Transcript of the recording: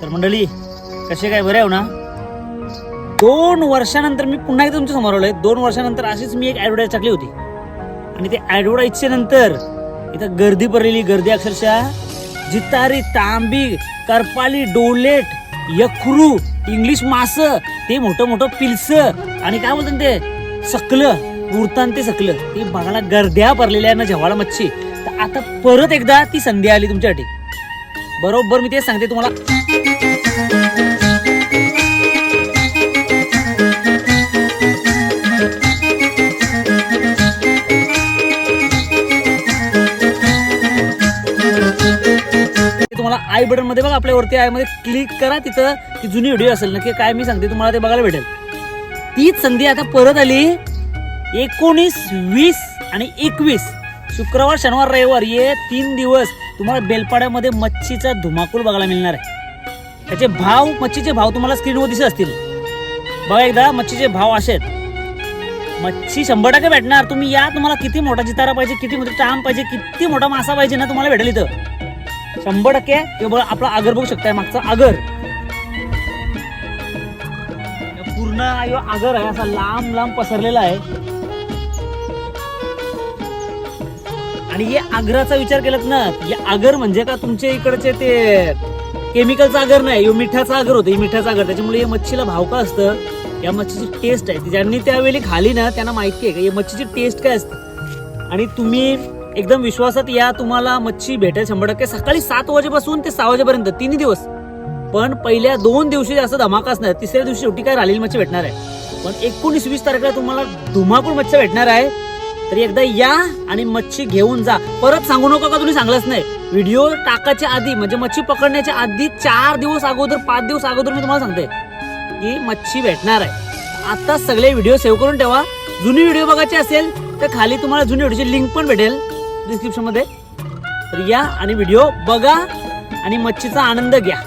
तर मंडळी कसे काय बरे आहे ना? दोन वर्षानंतर मी पुन्हा एकदा तुमच्यासमोर आलोय. दोन वर्षानंतर अशीच मी एक ऍडव्हर्टाईज टाकली होती. आणि ते ऍडव्हर्टाईजच्या नंतर इथं गर्दी पडलेली गर्दी अक्षरशः जितारी तांबी करपाली डोलेट यखरू इंग्लिश मास ते मोठं मोठं पिल्स आणि काय बोलतात ते? सकलं उरतान ते सकलं. ते बघायला गर्द्या भरलेल्या आहे ना झवाळा मच्छी. तर आता परत एकदा ती संधी आली तुमच्यासाठी. बरोबर मी तेच सांगते तुम्हाला. तुम्हाला आय बटनमध्ये बघा आपल्यावरती आयमध्ये क्लिक करा तिथं ती जुनी व्हिडिओ असेल. नक्की काय मी सांगते तुम्हाला ते बघायला भेटेल. तीच संधी आता परत आली. एकोणीस वीस आणि एकवीस. शुक्रवार शनिवार रविवार ये तीन दिवस तुम्हाला बेलपाड्यामध्ये मच्छीचा धुमाकूळ बघायला मिळणार आहे. त्याचे भाव मच्छीचे भाव तुम्हाला स्क्रीनवर दिसत असतील. बघा एकदा मच्छीचे भाव असे आहेत. मच्छी शंभर टक्के भेटणार. तुम्ही या तुम्हाला किती मोठा जितारा पाहिजे किती मोठा टाम पाहिजे किती मोठा मासा पाहिजे ना तुम्हाला भेटेल इथं. शंभर टक्के हे बघा आपला आगर बघू शकताय मागचा आगर. पूर्ण आगर आहे असा लांब लांब पसरलेला आहे. आणि हे आग्राचा विचार केलात ना हे आगर म्हणजे का तुमच्या इकडचे ते केमिकलचा आगर नाही हे मिठाचा आगर होतं हे मिठाचा आगर. त्याच्यामुळे या मच्छीला भाव का असतं? या मच्छीची टेस्ट आहे. ज्यांनी त्यावेळी खाली ना त्यांना माहिती आहे का या मच्छीची टेस्ट काय असते? आणि तुम्ही एकदम विश्वासात या तुम्हाला मच्छी भेटेल शंभर टक्के. सकाळी सात वाजेपासून ते सहा वाजेपर्यंत तिन्ही दिवस. पण पहिल्या दोन दिवशी जास्त धमाका असणार तिसऱ्या दिवशी शेवटी काय राहिलेली मच्छी भेटणार आहे? पण एकोणीस वीस तारखेला तुम्हाला धुमाकूळ मच्छी भेटणार आहे. तर एकदा या आणि मच्छी घेऊन जा. परत सांगू नका का तुम्ही सांगलंच नाही. व्हिडिओ टाकायच्या आधी म्हणजे मच्छी पकडण्याच्या आधी चार दिवस अगोदर पाच दिवस अगोदर मी तुम्हाला सांगते की मच्छी भेटणार आहे. आता सगळे व्हिडिओ सेव्ह करून ठेवा. जुनी व्हिडिओ बघायची असेल तर खाली तुम्हाला जुनी व्हिडिओची लिंक पण भेटेल डिस्क्रिप्शनमध्ये तर या आणि व्हिडिओ बघा आणि मच्छीचा आनंद घ्या.